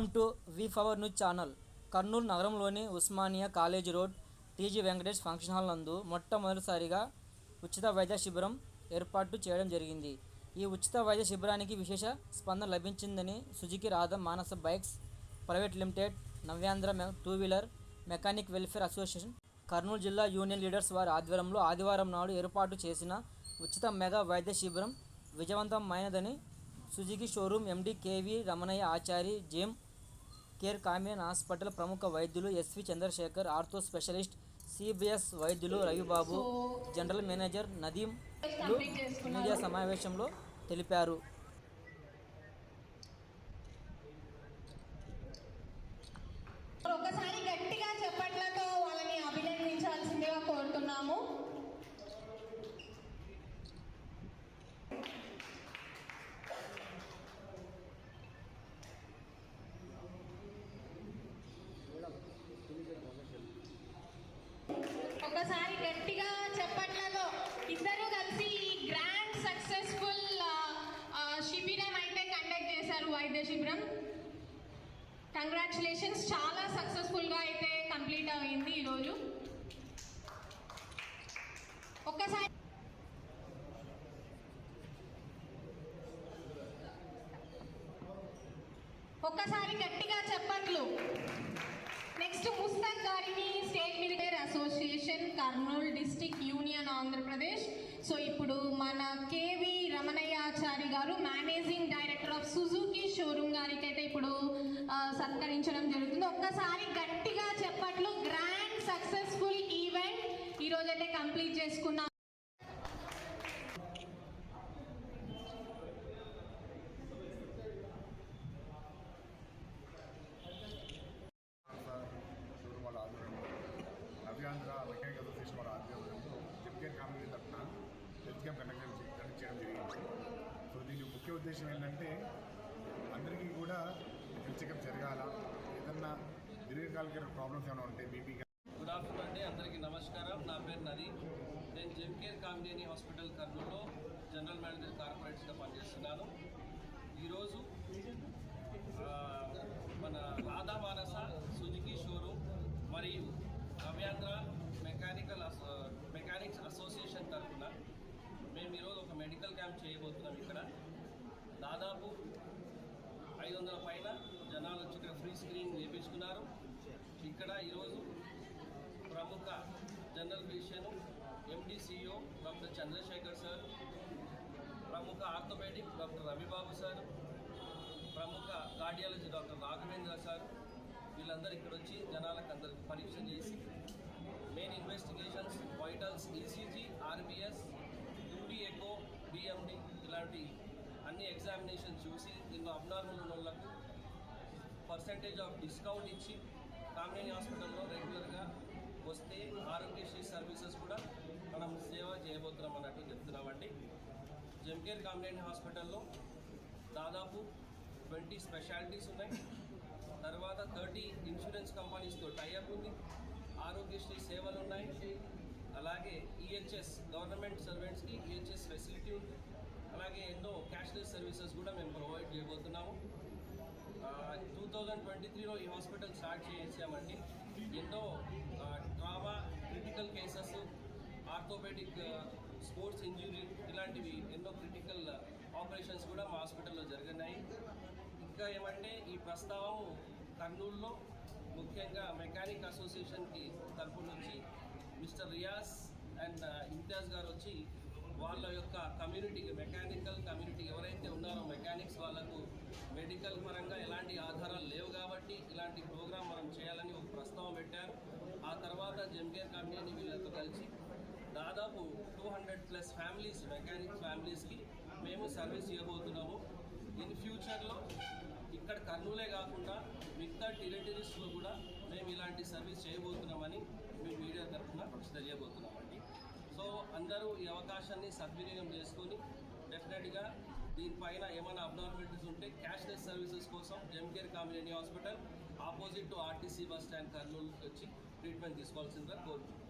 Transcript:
Welcome to V power news channel. Kurnool నగరంలోని Osmania college road TG Venkatesh function hall నందు మొట్టమొదటిసారిగా ఉచిత వైద్య శిబిరం ఏర్పాటు చేయడం జరిగింది. ఈ ఉచిత వైద్య శిబిరానికి విశేష స్పందన లభించిందని Suzuki Radha Manasa bikes private limited Navyandhra two wheeler mechanic welfare association Kurnool జిల్లా యూనియన్ లీడర్స్ వారి ఆధ్వర్యంలో ఆదివారం నాడు ఏర్పాటు చేసిన ఉచిత మెగా వైద్య శిబిరం విజయవంతమైనదని Suzuki showroom MD KV Ramanayya Achari Gem Care Kamineni hospital ప్రముఖ వైద్యులు SV Chandrasekhar ortho specialist CBS వైద్యులు Ravibabu general manager Nadeem media సమావేశంలో తెలిపారు. ఒకసారి గట్టిగా చెప్పట్లతో వాళ్ళని అభినందించాల్సిందిగా కోరుతున్నాము ఒకసారి గట్టిగా చెప్పట్లతో ఇద్దరు కలిసి ఈ గ్రాండ్ సక్సెస్ఫుల్ శిబిరం అయితే కండక్ట్ చేశారు వైద్య శిబిరం కంగ్రాచులేషన్స్ చాలా సక్సెస్ఫుల్గా అయితే కంప్లీట్ అయింది ఈరోజు ఒక్కసారి ఒక్కసారి గట్టిగా చెప్పట్లు. నెక్స్ట్ ముస్తక్ గారిని state military association Kurnool district union Andhra Pradesh so ఇప్పుడు మన K V Ramanaiah garu managing director of Suzuki showroom గారికి అయితే ఇప్పుడు సత్కరించడం జరుగుతుంది. ఒక్కసారి గట్టిగా చెప్పట్లు గ్రాండ్ సక్సెస్ఫుల్ ఈవెంట్ ఈ అయితే కంప్లీట్ చేసుకున్నాం షోరూమ్ వాళ్ళ ఆధ్వర్యంలో నవ్యాంధ్ర మెకానికల్ అసోసియేషన్ వాళ్ళ ఆధ్వర్యంలో జిమ్కేర్ కామిటీ తరఫున హెల్త్ క్యాంప్ కండక్ట్ చేయ- కండక్ట్ చేయడం జరిగింది సో దీని ముఖ్య ఉద్దేశం ఏంటంటే అందరికీ కూడా హెల్త్ చెకప్ జరగాల? ఏదన్నా దీర్ఘకాలిక ప్రాబ్లమ్స్ ఏమైనా ఉంటే బీపీ గుడ్ ఆఫ్టర్నూన్ అండి అందరికీ నమస్కారం. నా పేరు నది. నేను జెమ్కేర్ కామినేని హాస్పిటల్ కర్నూలులో జనరల్ మేనేజర్ కార్పొరేట్స్గా పనిచేస్తున్నాను. ఈరోజు ఆ, మన రాధా మానస సుజుకి షోరూమ్ మరియు నవ్యాంధ్ర మెకానికల్ అసో మెకానిక్స్ అసోసియేషన్ తరఫున మేము ఈరోజు ఒక మెడికల్ క్యాంప్ చేయబోతున్నాం ఇక్కడ దాదాపు ఐదు వందల పైన జనాలు వచ్చి ఇక్కడ ఫ్రీ స్క్రీనింగ్ చేయించుకున్నారు ఇక్కడ ఈరోజు ప్రముఖ జనరల్ ఫిజిషియన్ ఎండిసిఓ డాక్టర్ చంద్రశేఖర్ సార్ ప్రముఖ ఆర్థోపెడిక్ డాక్టర్ రవిబాబు సార్ ప్రముఖ కార్డియాలజీ డాక్టర్ రాఘవేంద్ర సార్ వీళ్ళందరూ ఇక్కడ వచ్చి జనాలకు అందరికి పరీక్ష చేసి main investigations vitals ECG RBS యూడిఎకో BMD ఇలాంటి అన్ని ఎగ్జామినేషన్ చూసి దీనిలో అబ్నార్మల్ ఉన్న వాళ్ళకు పర్సంటేజ్ ఆఫ్ డిస్కౌంట్ ఇచ్చి కామినేని హాస్పిటల్లో రెగ్యులర్గా వస్తే ఆరోగ్యశ్రీ సర్వీసెస్ కూడా మనం సేవ చేయబోతున్నాం అన్నట్టు చెప్తున్నామండి. జంకేర్ కామినేని హాస్పిటల్లో దాదాపు ట్వంటీ స్పెషాలిటీస్ ఉన్నాయి. తర్వాత థర్టీ ఇన్సూరెన్స్ కంపెనీస్తో టైఅప్ ఉంది. ఆరోగ్యశ్రీ సేవలు ఉన్నాయి. అలాగే ఈహెచ్ఎస్ గవర్నమెంట్ సర్వెంట్స్కి ఈహెచ్ఎస్ ఫెసిలిటీ ఉంది. అలాగే ఎన్నో క్యాష్లెస్ సర్వీసెస్ కూడా మేము ప్రొవైడ్ చేయబోతున్నాము. టూ థౌజండ్ ట్వంటీ త్రీలో ఈ హాస్పిటల్ స్టార్ట్ చేసామండి. ఎన్నో trauma critical cases orthopaedic sports injury ఇలాంటివి ఎన్నో క్రిటికల్ ఆపరేషన్స్ కూడా మా హాస్పిటల్లో జరిగినాయి. ఇంకా ఏమంటే ఈ ప్రస్తావం కర్నూలులో ముఖ్యంగా మెకానిక్ అసోసియేషన్కి తరపు నుంచి మిస్టర్ రియాజ్ అండ్ ఇంతియాజ్ గారు వచ్చి వాళ్ళ యొక్క కమ్యూనిటీకి మెకానికల్ కమ్యూనిటీ ఎవరైతే ఉన్నారో మెకానిక్స్ వాళ్ళకు మెడికల్ పరంగా ఎలాంటి ఆధారాలు లేవు కాబట్టి ఇలాంటి ప్రోగ్రాం మనం చేయాలని ఒక ప్రస్తావం పెట్టారు. ఆ తర్వాత జంకేర్ కంపెనీ వీళ్ళతో కలిసి దాదాపు two hundred plus families mechanic ఫ్యామిలీస్కి మేము సర్వీస్ ఇవ్వబోతున్నాము. ఇన్ ఫ్యూచర్లో ఇక్కడ కర్నూలే కాకుండా మిగతా టెరిటరీస్లో కూడా మేము ఇలాంటి సర్వీస్ చేయబోతున్నామని మేము మీడియా తరఫున తెలియబోతున్నాము. సో అందరూ ఈ అవకాశాన్ని సద్వినియోగం చేసుకొని డెఫినెట్గా దీనిపైన ఏమైనా అబ్నార్మాలిటీస్ ఉంటే క్యాష్లెస్ సర్వీసెస్ కోసం Gem Care Kamineni hospital opposite to RTC bus stand Kurnool వచ్చి ట్రీట్మెంట్ తీసుకోవాల్సిందిగా కోరుతున్నాం.